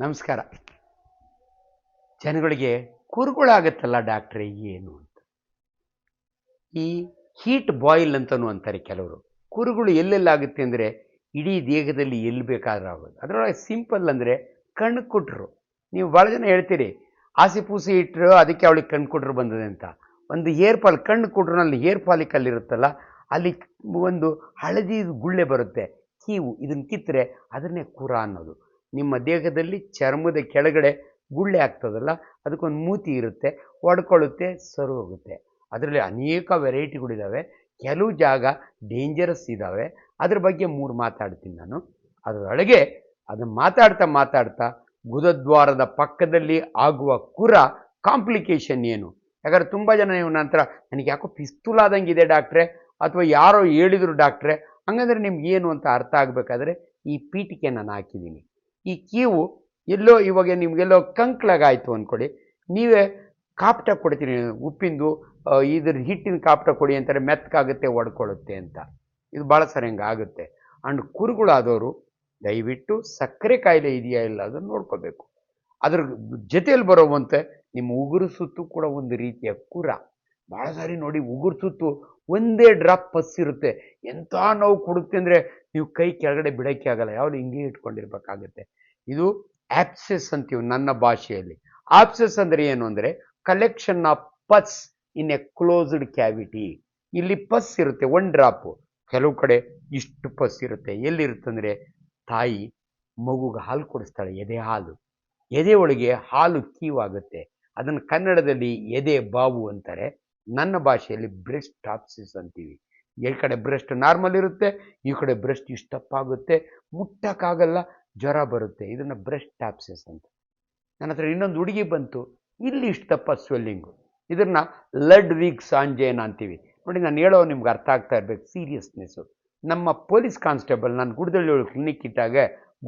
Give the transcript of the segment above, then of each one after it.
ನಮಸ್ಕಾರ. ಜನಗಳಿಗೆ ಕುರುಗಳಾಗತ್ತಲ್ಲ ಡಾಕ್ಟ್ರೆ, ಏನು ಅಂತ? ಈ ಹೀಟ್ ಬಾಯ್ಲ್ ಅಂತಲೂ ಅಂತಾರೆ ಕೆಲವರು. ಕುರುಗಳು ಎಲ್ಲೆಲ್ಲಾಗುತ್ತೆ ಅಂದರೆ ಇಡೀ ದೇಹದಲ್ಲಿ ಎಲ್ಲಿ ಬೇಕಾದ್ರೂ ಆಗೋದು. ಅದರೊಳಗೆ ಸಿಂಪಲ್ ಅಂದರೆ ಕಣ್ಣು ಕೊಟ್ಟರು ನೀವು ಭಾಳ ಜನ ಹೇಳ್ತೀರಿ ಆಸೆ ಪೂಸಿ ಇಟ್ಟರು ಅದಕ್ಕೆ ಅವಳಿಗೆ ಕಣ್ಣು ಕೊಟ್ಟರು ಬಂದದೆ ಅಂತ. ಒಂದು ಏರ್ ಫಾಲ್, ಕಣ್ಣು ಕೊಟ್ಟರು ಅಲ್ಲಿ ಏರ್ ಫಾಲಿಕಲ್ ಇರುತ್ತಲ್ಲ, ಅಲ್ಲಿ ಒಂದು ಹಳದಿ ಗುಳ್ಳೆ ಬರುತ್ತೆ. ಕೀವು, ಇದನ್ನು ಕಿತ್ತರೆ, ಅದನ್ನೇ ಕುರ ಅನ್ನೋದು. ನಿಮ್ಮ ದೇಹದಲ್ಲಿ ಚರ್ಮದ ಕೆಳಗಡೆ ಗುಳ್ಳೆ ಆಗ್ತದಲ್ಲ, ಅದಕ್ಕೊಂದು ಮೂತಿ ಇರುತ್ತೆ, ಒಡ್ಕೊಳ್ಳುತ್ತೆ, ಸರು ಹೋಗುತ್ತೆ. ಅದರಲ್ಲಿ ಅನೇಕ ವೆರೈಟಿಗಳಿದ್ದಾವೆ ಕೆಲವು ಜಾಗ ಡೇಂಜರಸ್ ಇದ್ದಾವೆ ಅದ್ರ ಬಗ್ಗೆ ಮೂರು ಮಾತಾಡ್ತೀನಿ ನಾನು. ಅದರೊಳಗೆ ಅದನ್ನು ಮಾತಾಡ್ತಾ ಮಾತಾಡ್ತಾ ಗುದದ್ವಾರದ ಪಕ್ಕದಲ್ಲಿ ಆಗುವ ಕುರ ಕಾಂಪ್ಲಿಕೇಶನ್ ಏನು? ಯಾಕಂದ್ರೆ ತುಂಬ ಜನ ನೀವು ನಂತರ ನನಗೆ ಯಾಕೋ ಪಿಸ್ತೂಲಾದಂಗಿದೆ ಡಾಕ್ಟ್ರೆ, ಅಥವಾ ಯಾರೋ ಹೇಳಿದ್ರು ಡಾಕ್ಟ್ರೆ, ಹಂಗಂದ್ರೆ ನಿಮ್ಗೆ ಏನು ಅಂತ ಅರ್ಥ ಆಗಬೇಕಾದ್ರೆ ಈ ಪೀಠಿಕೆ ನಾನು ಹಾಕಿದ್ದೀನಿ. ಈ ಕೀವು ಎಲ್ಲೋ ಇವಾಗ ನಿಮಗೆಲ್ಲೋ ಆಯಿತು ಅಂದ್ಕೊಳ್ಳಿ ನೀವೇ ಕಾಪ್ಟ ಕೊಡ್ತೀನಿ, ಉಪ್ಪಿಂದು ಇದ್ರ ಹಿಟ್ಟಿನ ಕಾಪ್ಟ ಕೊಡಿ ಅಂತಾರೆ ಮೆತ್ತಕ್ಕಾಗುತ್ತೆ ಒಡ್ಕೊಳ್ಳುತ್ತೆ ಅಂತ. ಇದು ಭಾಳ ಸರಿ ಹಂಗೆ ಆಗುತ್ತೆ. ಅಂಡ್ ಕುರುಗಳಾದವರು ದಯವಿಟ್ಟು ಸಕ್ಕರೆ ಕಾಯಿಲೆ ಇದೆಯಾ ಇಲ್ಲ ಅದನ್ನು ನೋಡ್ಕೋಬೇಕು. ಅದ್ರ ಜೊತೆಯಲ್ಲಿ ಬರೋವಂತೆ ನಿಮ್ಮ ಉಗುರು ಸುತ್ತು ಕೂಡ ಒಂದು ರೀತಿಯ ಕುರ. ಭಾಳ ಸಾರಿ ನೋಡಿ, ಉಗುರು ಸುತ್ತು ಒಂದೇ ಡ್ರಾಪ್ ಪಸ್ ಇರುತ್ತೆ ಎಂಥ ನೋವು ಕೊಡುತ್ತೆ ಅಂದರೆ ನೀವು ಕೈ ಕೆಳಗಡೆ ಬಿಡೋಕ್ಕೆ ಆಗಲ್ಲ, ಯಾವುದು ಹಿಂಗೆ ಇಟ್ಕೊಂಡಿರ್ಬೇಕಾಗತ್ತೆ. ಇದು ಆಪ್ಸೆಸ್ ಅಂತೀವಿ ನನ್ನ ಭಾಷೆಯಲ್ಲಿ. ಆಪ್ಸೆಸ್ ಅಂದರೆ ಏನು ಅಂದರೆ collection of pus in a closed cavity ಇಲ್ಲಿ ಪಸ್ ಇರುತ್ತೆ ಒನ್ ಡ್ರಾಪು ಕೆಲವು ಕಡೆ ಇಷ್ಟು ಪಸ್ ಇರುತ್ತೆ. ಎಲ್ಲಿರುತ್ತಂದರೆ ತಾಯಿ ಮಗುಗೆ ಹಾಲು ಕೊಡಿಸ್ತಾಳೆ, ಎದೆ ಹಾಲು. ಎದೆ ಒಳಗೆ ಹಾಲು ಕೀವಾಗುತ್ತೆ. ಅದನ್ನು ಕನ್ನಡದಲ್ಲಿ ಎದೆ ಬಾವು ಅಂತಾರೆ. ನನ್ನ ಭಾಷೆಯಲ್ಲಿ ಬ್ರೆಸ್ಟ್ ಆಪ್ಸಿಸ್ ಅಂತೀವಿ. ಈ ಕಡೆ ಬ್ರೆಸ್ಟ್ ನಾರ್ಮಲ್ ಇರುತ್ತೆ, ಈ ಕಡೆ ಬ್ರೆಸ್ಟ್ ಇಷ್ಟಪ್ಪಾಗುತ್ತೆ ಮುಟ್ಟಕ್ಕಾಗಲ್ಲ, ಜ್ವರ ಬರುತ್ತೆ. ಇದನ್ನು ಬ್ರೆಸ್ಟ್ ಟ್ಯಾಪ್ಸಸ್ ಅಂತ. ನನ್ನ ಹತ್ರ ಇನ್ನೊಂದು ಹುಡುಗಿ ಬಂತು, ಇಲ್ಲಿ ಇಷ್ಟಪ್ಪ ಸ್ವೆಲ್ಲಿಂಗು ಇದನ್ನ ಲಡ್ ವೀಕ್ ಸಾಂಜೇನ ಅಂತೀವಿ. ನೋಡಿ, ನಾನು ಹೇಳೋ ನಿಮ್ಗೆ ಅರ್ಥ ಆಗ್ತಾ ಇರಬೇಕು ಸೀರಿಯಸ್ನೆಸ್ಸು ನಮ್ಮ ಪೊಲೀಸ್ ಕಾನ್ಸ್ಟೇಬಲ್ ನಾನು ಗುಡದಳ್ಳಿ ಕ್ಲಿನಿಕ್ ಇಟ್ಟಾಗ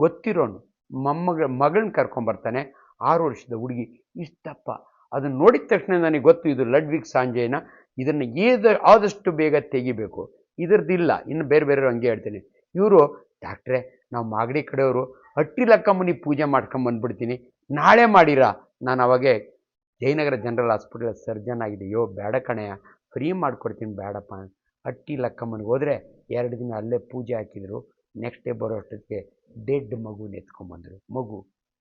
ಗೊತ್ತಿರೋನು, ಮೊಮ್ಮಗ ಮಗಳನ್ನ ಕರ್ಕೊಂಬರ್ತಾನೆ ಆರು ವರ್ಷದ ಹುಡುಗಿ. ಇಷ್ಟಪ್ಪ ಅದನ್ನು ನೋಡಿದ ತಕ್ಷಣ ನನಗೆ ಗೊತ್ತು, ಇದು ಲಡ್ ವೀಕ್ ಸಾಂಜೇನ. ಇದನ್ನು ಏದ, ಆದಷ್ಟು ಬೇಗ ತೆಗಿಬೇಕು. ಇದ್ರದ್ದಿಲ್ಲ, ಇನ್ನು ಬೇರೆ ಬೇರೆಯವ್ರು ಹಂಗೆ ಹೇಳ್ತೀನಿ. ಇವರು, ಡಾಕ್ಟ್ರೆ, ನಾವು ಮಾಗಡಿ ಕಡೆಯವರು ಹಟ್ಟಿ ಲಕ್ಕಮ್ಮನಿ ಪೂಜೆ ಮಾಡ್ಕೊಂಬಂದ್ಬಿಡ್ತೀನಿ ನಾಳೆ ಮಾಡಿರಾ? ನಾನು ಅವಾಗೆ ಜಯನಗರ ಜನರಲ್ ಹಾಸ್ಪಿಟಲ್ ಸರ್ಜನ್ ಆಗಿದೆ ಯೋ ಬೇಡ ಕಣೆಯ ಫ್ರೀ ಮಾಡಿಕೊಡ್ತೀನಿ, ಬೇಡಪ್ಪ ಹಟ್ಟಿ ಲಕ್ಕಮ್ಮನಿಗೆ ಹೋದರೆ ಎರಡು ದಿನ ಅಲ್ಲೇ ಪೂಜೆ ಹಾಕಿದರು. ನೆಕ್ಸ್ಟ್ ಡೇ ಬರೋ ಅಷ್ಟೊತ್ತಿಗೆ ಡೆಡ್ ಮಗು ಎತ್ಕೊಂಬಂದರು ಮಗು,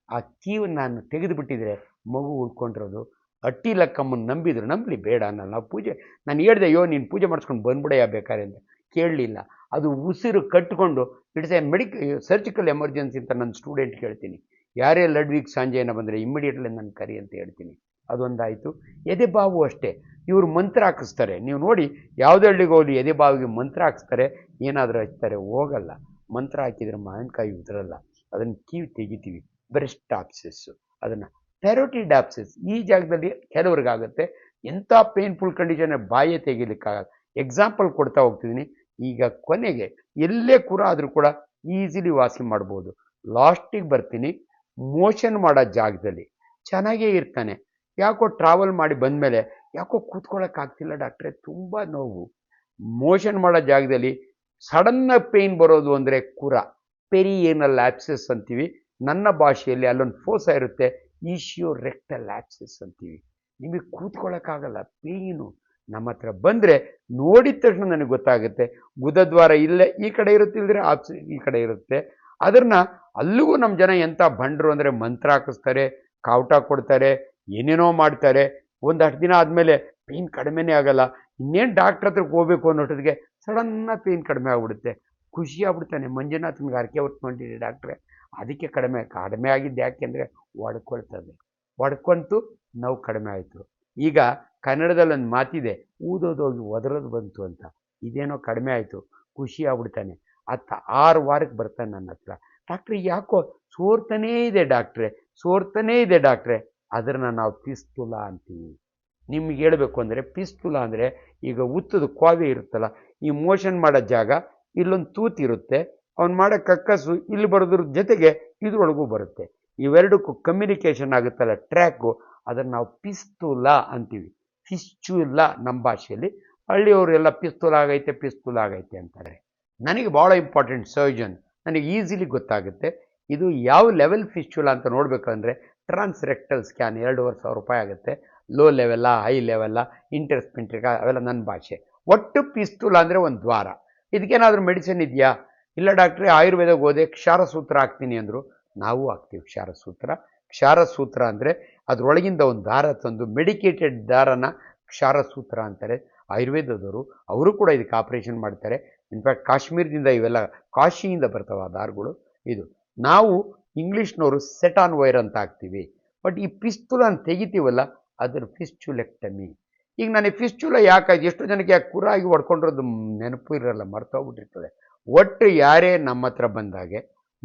ಆ ಕೀವನ್ನು ನಾನು ತೆಗೆದುಬಿಟ್ಟಿದ್ರೆ ಮಗು ಉಳ್ಕೊಂಡಿರೋದು ಹಟ್ಟಿ ಲಕ್ಕಮ್ಮನ ನಂಬಿದ್ರು ನಂಬಲಿ, ಬೇಡ ಅನ್ನಲ್ಲ ನಾವು ಪೂಜೆ, ನಾನು ಹೇಳಿದೆ, ಅಯ್ಯೋ, ನೀನು ಪೂಜೆ ಮಾಡಿಸ್ಕೊಂಡು ಬಂದ್ಬಿಡಯ್ಯ ಬೇಕಾರೆ ಅಂತ. ಕೇಳಲಿಲ್ಲ. ಅದು ಉಸಿರು ಕಟ್ಟಿಕೊಂಡು it's a medic, surgical emergency ಅಂತ ನನ್ನ ಸ್ಟೂಡೆಂಟ್ ಹೇಳ್ತೀನಿ. ಯಾರೇ ಲಡ್ವಿಗ್ ಸಂಜೆನ ಬಂದರೆ ಇಮ್ಮಿಡಿಯೇಟ್ಲಿ ನನ್ನ ಕರಿ ಅಂತ ಹೇಳ್ತೀನಿ. ಅದೊಂದಾಯಿತು. ಎದೆ ಬಾವು ಅಷ್ಟೇ. ಇವರು ಮಂತ್ರ ಹಾಕಿಸ್ತಾರೆ. ನೀವು ನೋಡಿ, ಯಾವುದೇ ಹಳ್ಳಿಗೆ ಹೋಗಲಿ ಎದೆ ಬಾವಿಗೆ ಮಂತ್ರ ಹಾಕಿಸ್ತಾರೆ. ಏನಾದರೂ ಹಚ್ತಾರೆ, ಹೋಗಲ್ಲ. ಮಂತ್ರ ಹಾಕಿದರೆ ಮಾವಿನಕಾಯಿ ಉದುರಲ್ಲ. ಅದನ್ನು ಕಿವಿ ತೆಗಿತೀವಿ. ಬ್ರೆಸ್ಟ್ ಆಪ್ಸಿಸ್ಸು ಅದನ್ನು ಟೆರೋಟಿಡ್ ಆಪ್ಸಿಸ್ ಈ ಜಾಗದಲ್ಲಿ ಕೆಲವ್ರಿಗಾಗುತ್ತೆ. ಎಂಥ ಪೇನ್ಫುಲ್ ಕಂಡೀಷನ್ ಬಾಯೇ ತೆಗಿಲಿಕ್ಕಾಗಲ್ಲ. ಎಕ್ಸಾಂಪಲ್ ಕೊಡ್ತಾ ಹೋಗ್ತಿದ್ದೀನಿ ಈಗ ಕೊನೆಗೆ ಎಲ್ಲೇ ಕೂಡ ಆದರೂ ಕೂಡ ಈಸಿಲಿ ವಾಸಿ ಮಾಡ್ಬೋದು. ಲಾಸ್ಟಿಗೆ ಬರ್ತೀನಿ. ಮೋಷನ್ ಮಾಡೋ ಜಾಗದಲ್ಲಿ ಚೆನ್ನಾಗೇ ಇರ್ತಾನೆ. ಯಾಕೋ ಟ್ರಾವೆಲ್ ಮಾಡಿ ಬಂದಮೇಲೆ ಯಾಕೋ ಕೂತ್ಕೊಳ್ಳೋಕ್ಕಾಗ್ತಿಲ್ಲ ಡಾಕ್ಟ್ರೆ, ತುಂಬ ನೋವು. ಮೋಷನ್ ಮಾಡೋ ಜಾಗದಲ್ಲಿ ಸಡನ್ನಾಗಿ ಪೇಯ್ನ್ ಬರೋದು ಅಂದರೆ ಕುರ. ಪೆರಿ ಏನಲ್ಲ ಆ್ಯಪ್ಸಸ್ ಅಂತೀವಿ. ನನ್ನ ಭಾಷೆಯಲ್ಲಿ ಅಲ್ಲೊಂದು ಫೋಸ ಇರುತ್ತೆ. ಈಶಿಯೋ ರೆಕ್ಟಲ್ ಆಪ್ಸೆಸ್ ಅಂತೀವಿ. ನಿಮಗೆ ಕೂತ್ಕೊಳ್ಳೋಕ್ಕಾಗಲ್ಲ ಪೇಯ್ನು ನಮ್ಮ ಹತ್ರ ಬಂದರೆ ನೋಡಿದ ತಕ್ಷಣ ನನಗೆ ಗೊತ್ತಾಗುತ್ತೆ. ಗುದದ್ವಾರ ಇಲ್ಲೇ ಈ ಕಡೆ ಇರುತ್ತೆ ಇಲ್ಲದ್ರೆ ಆಪ್ಸ್ ಈ ಕಡೆ ಇರುತ್ತೆ. ಅದನ್ನು ಅಲ್ಲಿಗೂ ನಮ್ಮ ಜನ ಎಂಥ ಬಂಡರು ಅಂದರೆ ಮಂತ್ರ ಹಾಕಿಸ್ತಾರೆ, ಕಾವಟ ಕೊಡ್ತಾರೆ, ಏನೇನೋ ಮಾಡ್ತಾರೆ. ಒಂದಷ್ಟು ದಿನ ಆದಮೇಲೆ ಪೇಯ್ನ್ ಕಡಿಮೆನೇ ಆಗಲ್ಲ. ಇನ್ನೇನು ಡಾಕ್ಟ್ರ್ ಹತ್ರಕ್ಕೆ ಹೋಗ್ಬೇಕು ಅನ್ನೋಷ್ಟೊತ್ತಿಗೆ ಸಡನ್ನಾಗಿ ಪೇಯ್ನ್ ಕಡಿಮೆ ಆಗ್ಬಿಡುತ್ತೆ. ಖುಷಿ ಆಗ್ಬಿಡ್ತಾನೆ. ಮಂಜುನಾಥನ್ಗೆ ಹರಕೆ ಹೊತ್ಕೊಂಡಿರಿ ಡಾಕ್ಟ್ರೆ. ಅದಕ್ಕೆ ಕಡಿಮೆ ಕಡಿಮೆ ಆಗಿದ್ದು ಯಾಕೆಂದರೆ ಒಡ್ಕೊಳ್ತದೆ. ಒಡ್ಕೊಂತು ನೋವು ಕಡಿಮೆ ಆಯಿತು. ಈಗ ಕನ್ನಡದಲ್ಲಿ ಒಂದು ಮಾತಿದೆ ಊದೋದೋಗಿ ಒದರೋದು ಬಂತು ಅಂತ. ಇದೇನೋ ಕಡಿಮೆ ಆಯಿತು, ಖುಷಿ ಆಗ್ಬಿಡ್ತಾನೆ. ಅತ್ತ ಆರು ವಾರಕ್ಕೆ ಬರ್ತಾನೆ ನನ್ನ ಹತ್ರ. ಡಾಕ್ಟ್ರಿ, ಯಾಕೋ ಸೋರ್ತಾನೇ ಇದೆ ಡಾಕ್ಟ್ರೆ, ಸೋರ್ತಾನೇ ಇದೆ ಡಾಕ್ಟ್ರೆ. ಅದನ್ನು ನಾವು ಪಿಸ್ತುಲ ಅಂತೀವಿ. ನಿಮ್ಗೆ ಹೇಳಬೇಕು ಅಂದರೆ ಪಿಸ್ತುಲ ಅಂದರೆ ಈಗ ಉತ್ತದ ಕೋವೆ ಇರುತ್ತಲ್ಲ, ಈ ಮೋಷನ್ ಮಾಡೋ ಜಾಗ ಇಲ್ಲೊಂದು ತೂತಿರುತ್ತೆ ಅವ್ನು ಮಾಡೋ ಕಕ್ಕಸು ಇಲ್ಲಿ ಬರೋದ್ರ ಜೊತೆಗೆ ಇದ್ರೊಳಗೂ ಬರುತ್ತೆ. ಇವೆರಡಕ್ಕೂ ಕಮ್ಯುನಿಕೇಷನ್ ಆಗುತ್ತಲ್ಲ ಟ್ರ್ಯಾಕು ಅದನ್ನು ನಾವು ಪಿಸ್ತೂಲ ಅಂತೀವಿ. ಫಿಸ್ಚುಲ ನಮ್ಮ ಭಾಷೆಯಲ್ಲಿ. ಹಳ್ಳಿಯವರೆಲ್ಲ ಪಿಸ್ತೂಲ ಆಗೈತೆ ಪಿಸ್ತುಲ ಆಗೈತೆ ಅಂತಾರೆ. ನನಗೆ ಭಾಳ ಇಂಪಾರ್ಟೆಂಟ್ ಸರ್ಜನ್ ನನಗೆ ಈಸಿಲಿ ಗೊತ್ತಾಗುತ್ತೆ. ಇದು ಯಾವ ಲೆವೆಲ್ ಫಿಸ್ಚುಲ ಅಂತ ನೋಡಬೇಕಂದ್ರೆ ಟ್ರಾನ್ಸ್ ರೆಕ್ಟಲ್ ಸ್ಕ್ಯಾನ್ ಎರಡೂವರೆ ಸಾವಿರ ರೂಪಾಯಿ ಆಗುತ್ತೆ. ಲೋ ಲೆವೆಲ್ಲ ಹೈ ಲೆವೆಲ್ಲ ಇಂಟರ್ಸ್ಪೆಂಟ್ರಿಕಾ ಅವೆಲ್ಲ ನನ್ನ ಭಾಷೆ. ಒಟ್ಟು ಪಿಸ್ತೂಲ ಅಂದರೆ ಒಂದು ದ್ವಾರ. ಇದಕ್ಕೇನಾದರೂ ಮೆಡಿಸಿನ್ ಇದೆಯಾ? ಇಲ್ಲ ಡಾಕ್ಟ್ರೆ, ಆಯುರ್ವೇದಕ್ಕೆ ಹೋದೆ, ಕ್ಷಾರಸೂತ್ರ ಹಾಕ್ತೀನಿ ಅಂದರು. ನಾವು ಹಾಕ್ತೀವಿ ಕ್ಷಾರಸೂತ್ರ. ಕ್ಷಾರಸೂತ್ರ ಅಂದರೆ ಅದರೊಳಗಿಂದ ಒಂದು ದಾರ ತಂದು ಮೆಡಿಕೇಟೆಡ್ ದಾರನ ಕ್ಷಾರಸೂತ್ರ ಅಂತಾರೆ. ಆಯುರ್ವೇದದವರು, ಅವರು ಕೂಡ ಇದಕ್ಕೆ ಆಪರೇಷನ್ ಮಾಡ್ತಾರೆ. ಇನ್ಫ್ಯಾಕ್ಟ್ ಕಾಶ್ಮೀರದಿಂದ ಇವೆಲ್ಲ, ಕಾಶಿಯಿಂದ ಬರ್ತವೆ ಆ ದಾರಗಳು. ಇದು, ನಾವು ಇಂಗ್ಲೀಷ್ನವರು ಸೆಟಾನ್ ವೈರ್ ಅಂತ ಹಾಕ್ತೀವಿ. ಬಟ್ ಈ ಪಿಸ್ತುಲನ್ನು ತೆಗಿತೀವಲ್ಲ, ಅದನ್ನು ಫಿಸ್ಚುಲೆಕ್ಟಮಿ. ಈಗ ನನಗೆ ಫಿಸ್ಚುಲ ಯಾಕಾಯ್ತು? ಎಷ್ಟು ಜನಕ್ಕೆ ಯಾಕೆ ಕುರಾಗಿ ಹೊಡ್ಕೊಂಡಿರೋದು ನೆನಪು ಇರಲ್ಲ, ಮರ್ತೋಗ್ಬಿಟ್ಟಿರ್ತದೆ. ಒಟ್ಟು ಯಾರೇ ನಮ್ಮ ಹತ್ರ ಬಂದಾಗೆ,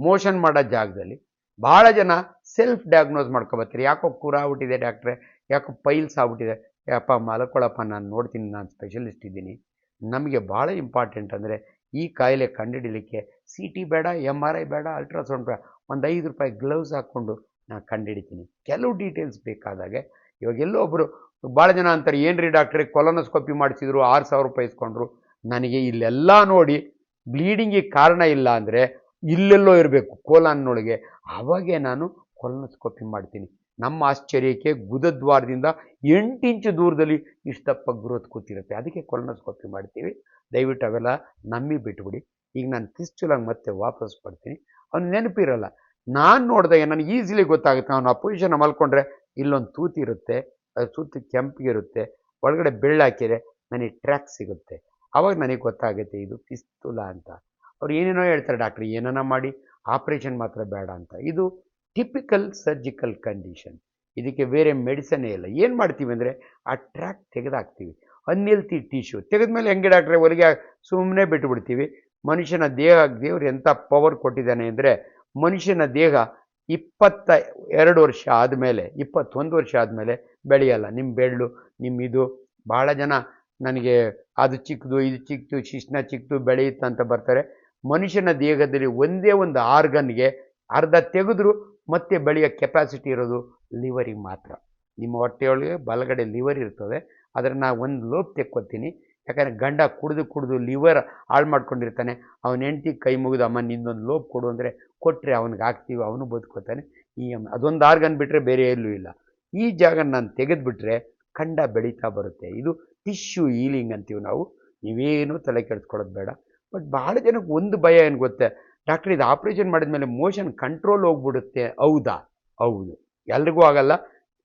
ಮೋಷನ್ ಮಾಡೋ ಜಾಗದಲ್ಲಿ ಭಾಳ ಜನ ಸೆಲ್ಫ್ ಡಯಾಗ್ನೋಸ್ ಮಾಡ್ಕೊಬತ್ತೀರಿ. ಯಾಕೋ ಕೂರ ಆಗ್ಬಿಟ್ಟಿದೆ ಡಾಕ್ಟ್ರೆ, ಯಾಕೋ ಪೈಲ್ಸ್ ಆಗ್ಬಿಟ್ಟಿದೆ. ಯಪ್ಪ, ಮಲ್ಕೊಳಪ್ಪ, ನಾನು ನೋಡ್ತೀನಿ, ನಾನು ಸ್ಪೆಷಲಿಸ್ಟ್ ಇದ್ದೀನಿ. ನಮಗೆ ಭಾಳ ಇಂಪಾರ್ಟೆಂಟ್ ಅಂದರೆ ಈ ಕಾಯಿಲೆ ಕಂಡುಹಿಡಲಿಕ್ಕೆ ಸಿ ಟಿ ಬೇಡ ಎಂ ಆರ್ ಐ ಬೇಡ ಅಲ್ಟ್ರಾಸೌಂಡ್ ಬೇಡ. ಒಂದು ಐದು ರೂಪಾಯಿ ಗ್ಲೌಸ್ ಹಾಕ್ಕೊಂಡು ನಾನು ಕಂಡುಹಿಡಿತೀನಿ. ಕೆಲವು ಡೀಟೇಲ್ಸ್ ಬೇಕಾದಾಗೆ. ಇವಾಗ ಎಲ್ಲೋ ಒಬ್ಬರು ಭಾಳ ಜನ ಅಂತಾರೆ ಏನು ರೀ ಡಾಕ್ಟ್ರೆ, ಕೊಲೊನೋಸ್ಕೋಪಿ ಮಾಡಿಸಿದ್ರು, ಆರು ಸಾವಿರ ರೂಪಾಯಿ ಇಸ್ಕೊಂಡ್ರು. ನನಗೆ ಇಲ್ಲೆಲ್ಲ ನೋಡಿ ಬ್ಲೀಡಿಂಗಿಗೆ ಕಾರಣ ಇಲ್ಲ ಅಂದರೆ ಇಲ್ಲೆಲ್ಲೋ ಇರಬೇಕು, ಕೋಲಾನ್ನೊಳಗೆ. ಅವಾಗೆ ನಾನು ಕೊಲನಸ್ಕೋಪಿ ಮಾಡ್ತೀನಿ. ನಮ್ಮ ಆಶ್ಚರ್ಯಕ್ಕೆ ಗುದದ್ವಾರದಿಂದ ಎಂಟು ಇಂಚು ದೂರದಲ್ಲಿ ಇಷ್ಟಪ್ಪ ಗ್ರೋತ್ ಕೂತಿರುತ್ತೆ. ಅದಕ್ಕೆ ಕೊಲನಸ್ಕೋಪಿ ಮಾಡ್ತೀವಿ. ದಯವಿಟ್ಟು ಅವೆಲ್ಲ ನಂಬಿ ಬಿಟ್ಬಿಡಿ. ಈಗ ನಾನು ಪಿಸ್ಚುಲಾಗಿ ಮತ್ತೆ ವಾಪಸ್ ಬರ್ತೀನಿ. ಅವ್ನು ನೆನಪಿರಲ್ಲ, ನಾನು ನೋಡಿದಾಗ ನನಗೆ ಈಸಿಲಿ ಗೊತ್ತಾಗುತ್ತೆ. ಅವನು ಆ ಪೊಸಿಷನ್ ಮಲ್ಕೊಂಡ್ರೆ ಇಲ್ಲೊಂದು ತೂತಿ ಇರುತ್ತೆ ಅದು ಕೆಂಪಿಗೆ ಕೆಂಪಿಗಿರುತ್ತೆ ಒಳಗಡೆ ಬೆಳ್ಳಾಕಿದೆ ನನಗೆ ಟ್ರ್ಯಾಕ್ ಸಿಗುತ್ತೆ. ಅವಾಗ ನನಗೆ ಗೊತ್ತಾಗುತ್ತೆ ಇದು ಪಿಸ್ತುಲ ಅಂತ. ಅವ್ರು ಏನೇನೋ ಹೇಳ್ತಾರೆ ಡಾಕ್ಟ್ರ್ ಏನನ್ನ ಮಾಡಿ ಆಪ್ರೇಷನ್ ಮಾತ್ರ ಬೇಡ ಅಂತ. ಇದು ಟಿಪಿಕಲ್ ಸರ್ಜಿಕಲ್ ಕಂಡೀಷನ್ ಇದಕ್ಕೆ ಬೇರೆ ಮೆಡಿಸನ್ನೇ ಇಲ್ಲ. ಏನು ಮಾಡ್ತೀವಿ ಅಂದರೆ, ಆ ಟ್ರ್ಯಾಕ್ ತೆಗೆದಾಕ್ತೀವಿ. ಅನ್ಹೆಲ್ತಿ ಟಿಶ್ಯೂ ತೆಗೆದ್ಮೇಲೆ ಹೆಂಗೆ ಡಾಕ್ಟ್ರೆ ಹೊಲಿಗೆ ಸುಮ್ಮನೆ ಬಿಟ್ಟುಬಿಡ್ತೀವಿ ಮನುಷ್ಯನ ದೇಹ, ದೇವ್ರು ಎಂಥ ಪವರ್ ಕೊಟ್ಟಿದ್ದಾನೆ ಅಂದರೆ, ಮನುಷ್ಯನ ದೇಹ ಇಪ್ಪತ್ತ ಎರಡು ವರ್ಷ ಆದಮೇಲೆ, ಇಪ್ಪತ್ತೊಂದು ವರ್ಷ ಆದಮೇಲೆ ಬೆಳೆಯಲ್ಲ. ನಿಮ್ಮ ಬೆಳ್ಳು ನಿಮ್ಮ ಇದು ಭಾಳ ಜನ ನನಗೆ ಅದು ಚಿಕ್ಕದು, ಇದು ಚಿಕ್ಕದು ಶಿಶ್ನ ಚಿಕ್ಕದು, ಬೆಳೆಯುತ್ತೆ ಅಂತ ಬರ್ತಾರೆ. ಮನುಷ್ಯನ ದೇಹದಲ್ಲಿ ಒಂದೇ ಒಂದು ಆರ್ಗನ್ಗೆ ಅರ್ಧ ತೆಗೆದ್ರು ಮತ್ತೆ ಬೆಳೆಯೋ ಕೆಪಾಸಿಟಿ ಇರೋದು ಲಿವರಿಗೆ ಮಾತ್ರ. ನಿಮ್ಮ ಹೊಟ್ಟೆಯೊಳಗೆ ಬಲಗಡೆ ಲಿವರ್ ಇರ್ತದೆ. ಆದರೆ ನಾನು ಒಂದು ಲೋಪ್ ತೆಕ್ಕೊತೀನಿ. ಯಾಕಂದರೆ ಗಂಡ ಕುಡಿದು ಕುಡಿದು ಲಿವರ್ ಹಾಳು ಮಾಡ್ಕೊಂಡಿರ್ತಾನೆ. ಅವನ ಹೆಂಡ್ತಿ ಕೈ ಮುಗಿದು ಅಮ್ಮ ನಿಂದೊಂದು ಲೋಪ್ ಕೊಡು ಅಂದರೆ ಕೊಟ್ಟರೆ ಅವನಿಗೆ ಹಾಕ್ತೀವಿ ಅವನು ಬದುಕೋತಾನೆ ಈ ಅದೊಂದು ಆರ್ಗನ್ ಬಿಟ್ಟರೆ ಬೇರೆ ಎಲ್ಲೂ ಇಲ್ಲ. ಈ ಜಾಗ ನಾನು ತೆಗೆದುಬಿಟ್ರೆ ಖಂಡ ಬೆಳೀತಾ ಬರುತ್ತೆ. ಇದು ಟಿಶ್ಯೂ ಈಲಿಂಗ್ ಅಂತೀವಿ ನಾವು. ನೀವೇನು ತಲೆ ಕೆಡಿಸ್ಕೊಳ್ಳೋದು ಬೇಡ. ಬಟ್ ಭಾಳ ಜನಕ್ಕೆ ಒಂದು ಭಯ ಏನು ಗೊತ್ತೆ? ಡಾಕ್ಟ್ರ್ ಇದು ಆಪ್ರೇಷನ್ ಮಾಡಿದ್ಮೇಲೆ ಮೋಷನ್ ಕಂಟ್ರೋಲ್ ಹೋಗ್ಬಿಡುತ್ತೆ. ಹೌದಾ? ಹೌದು. ಎಲ್ರಿಗೂ ಆಗಲ್ಲ.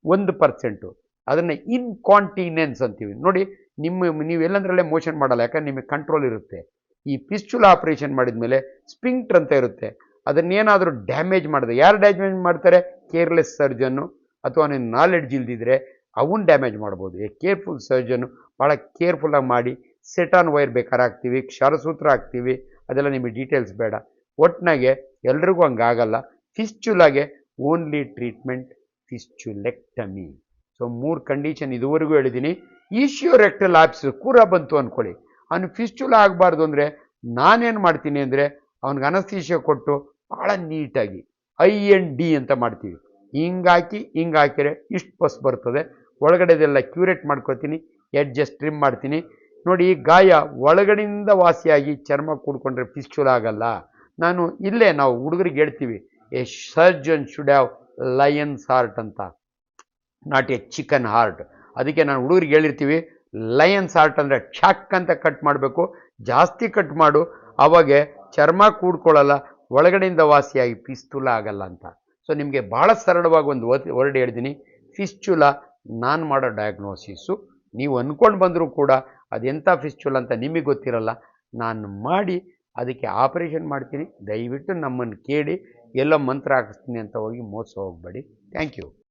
ಒಂದು ಪರ್ಸೆಂಟು ಅದನ್ನು ಇನ್ಕಾಂಟಿನೆನ್ಸ್ ಅಂತೀವಿ. ನೋಡಿ, ನಿಮ್ಮ, ನೀವು ಎಲ್ಲಂದ್ರಲ್ಲೇ ಮೋಷನ್ ಮಾಡಲ್ಲ. ಯಾಕಂದ್ರೆ ನಿಮಗೆ ಕಂಟ್ರೋಲ್ ಇರುತ್ತೆ. ಈ ಪಿಸ್ಚುಲ್ ಆಪ್ರೇಷನ್ ಮಾಡಿದ್ಮೇಲೆ ಸ್ಪಿಂಕ್ಟ್ರ್ ಅಂತ ಇರುತ್ತೆ. ಅದನ್ನೇನಾದರೂ ಡ್ಯಾಮೇಜ್ ಮಾಡಿದೆ ಯಾರು ಡ್ಯಾಮೇಜ್ ಮಾಡ್ತಾರೆ? ಕೇರ್ಲೆಸ್ ಸರ್ಜನ್ನು ಅಥವಾ ನಿನ್ನ ನಾಲೆಡ್ಜ್ ಇಲ್ದಿದ್ರೆ ಅವನ್ ಡ್ಯಾಮೇಜ್ ಮಾಡ್ಬೋದು. ಎ ಕೇರ್ಫುಲ್ ಸರ್ಜನ್ನು ಭಾಳ ಕೇರ್ಫುಲ್ಲಾಗಿ ಮಾಡಿ ಸೆಟಾನ್ ವೈರ್ ಬೇಕಾದ್ರೆ ಹಾಕ್ತೀವಿ ಕ್ಷಾರಸೂತ್ರ ಹಾಕ್ತೀವಿ, ಅದೆಲ್ಲ ನಿಮಗೆ ಡೀಟೇಲ್ಸ್ ಬೇಡ. ಒಟ್ಟಿನಾಗೆ ಎಲ್ರಿಗೂ ಹಂಗಾಗಲ್ಲ. ಫಿಸ್ಚುಲಾಗೆ ಓನ್ಲಿ ಟ್ರೀಟ್ಮೆಂಟ್ ಫಿಸ್ಚುಲೆಕ್ಟಮಿ ಸೊ ಮೂರು ಕಂಡೀಷನ್ ಇದುವರೆಗೂ ಹೇಳಿದ್ದೀನಿ ಈಶಿಯೋ ರೆಕ್ಟಲ್ ಆಪ್ಸ್ ಕೂರ ಬಂತು ಅಂದ್ಕೊಳ್ಳಿ ಅವನು ಫಿಸ್ಚುಲ ಆಗಬಾರ್ದು ಅಂದರೆ ನಾನೇನು ಮಾಡ್ತೀನಿ ಅಂದರೆ ಅವ್ನಿಗೆ ಅನಸ್ತೀಶ್ಯ ಕೊಟ್ಟು ಭಾಳ ನೀಟಾಗಿ ಐ ಎನ್ ಡಿ ಅಂತ ಮಾಡ್ತೀವಿ. ಹಿಂಗಾಕಿ ಹಿಂಗೆ ಹಾಕಿದರೆ ಇಷ್ಟು ಪಸ್ ಬರ್ತದೆ. ಒಳಗಡೆದೆಲ್ಲ ಕ್ಯೂರೇಟ್ ಮಾಡ್ಕೊತೀನಿ ಎಡ್ಜಸ್ಟ್ ಟ್ರಿಮ್ ಮಾಡ್ತೀನಿ. ನೋಡಿ ಗಾಯ ಒಳಗಡೆಯಿಂದ ವಾಸಿಯಾಗಿ ಚರ್ಮ ಕೂಡ್ಕೊಂಡ್ರೆ ಪಿಸ್ಚುಲ್ ಆಗಲ್ಲ. ನಾನು ಇಲ್ಲೇ ನಾವು ಹುಡುಗರಿಗೆ ಹೇಳ್ತೀವಿ a surgeon should have lion's heart ಅಂತ. ನಾಟ್ ಎ ಚಿಕನ್ ಹಾರ್ಟ್ ಅದಕ್ಕೆ ನಾನು ಹುಡುಗರಿಗೆ ಹೇಳಿರ್ತೀವಿ ಲಯನ್ಸ್ ಹಾರ್ಟ್ ಅಂದರೆ ಚಾಕ್ ಅಂತ ಕಟ್ ಮಾಡಬೇಕು. ಜಾಸ್ತಿ ಕಟ್ ಮಾಡು. ಅವಾಗ ಚರ್ಮ ಕೂಡ್ಕೊಳ್ಳಲ್ಲ. ಒಳಗಡೆಯಿಂದ ವಾಸಿಯಾಗಿ ಪಿಸ್ತುಲ ಆಗಲ್ಲ ಅಂತ. ಸೊ ನಿಮಗೆ ಭಾಳ ಸರಳವಾಗಿ ಒಂದು ವರ್ಡ್ ಹೇಳ್ತೀನಿ. ಫಿಸ್ಚುಲ ನಾನು ಮಾಡೋ ಡಯಾಗ್ನೋಸಿಸು ನೀವು ಅಂದ್ಕೊಂಡು ಬಂದರೂ ಕೂಡ ಅದೆಂಥ ಫಿಸ್ಚುಲ್ ಅಂತ ನಿಮಗೆ ಗೊತ್ತಿರಲ್ಲ. ನಾನು ಮಾಡಿ, ಅದಕ್ಕೆ ಆಪರೇಷನ್ ಮಾಡ್ತೀನಿ. ದಯವಿಟ್ಟು ನಮ್ಮನ್ನು ಕೇಳಿ, ಎಲ್ಲೋ ಮಂತ್ರ ಹಾಕಿಸ್ತೀನಿ ಅಂತ ಹೋಗಿ ಮೋಸ ಹೋಗಬೇಡಿ. Thank you